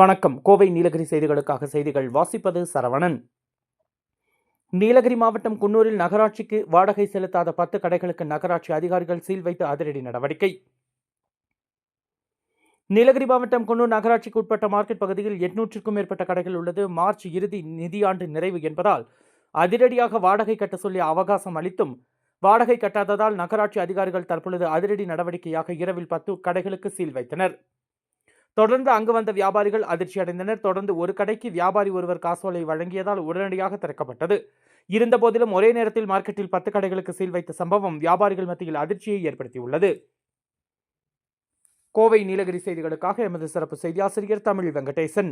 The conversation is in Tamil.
வணக்கம். கோவை நீலகிரி செய்திகளுக்காக செய்திகள் வாசிப்பது சரவணன். நீலகிரி மாவட்டம் குன்னூரில் நகராட்சிக்கு வாடகை செலுத்தாத பத்து கடைகளுக்கு நகராட்சி அதிகாரிகள் சீல் வைத்து அதிரடி நடவடிக்கை. நீலகிரி மாவட்டம் குன்னூர் நகராட்சிக்கு உட்பட்ட மார்க்கெட் பகுதியில் எட்நூற்றுக்கும் மேற்பட்ட கடைகள் உள்ளது. மார்ச் இறுதி நிதியாண்டு நிறைவு என்பதால் அதிரடியாக வாடகை கட்ட சொல்லி அவகாசம் அளித்தும் வாடகை கட்டாததால் நகராட்சி அதிகாரிகள் தற்பொழுது அதிரடி நடவடிக்கையாக இரவில் பத்து கடைகளுக்கு சீல் வைத்தனர். தொடர்ந்து அங்கு வந்த வியாபாரிகள் அதிர்ச்சி அடைந்தனர் தொடர்ந்து ஒரு கடைக்கு வியாபாரி ஒருவர் காசோலை வழங்கியதால் உடனடியாக திறக்கப்பட்டது. இருந்தபோதிலும் ஒரே நேரத்தில் மார்க்கெட்டில் பத்து கடைகளுக்கு சீல் வைத்த சம்பவம் வியாபாரிகள் மத்தியில் அதிர்ச்சியை ஏற்படுத்தியுள்ளது. கோவை நீலகிரி செய்திகளுக்காக எமது சிறப்பு செய்தியாசிரியர் தமிழ் வெங்கடேசன்.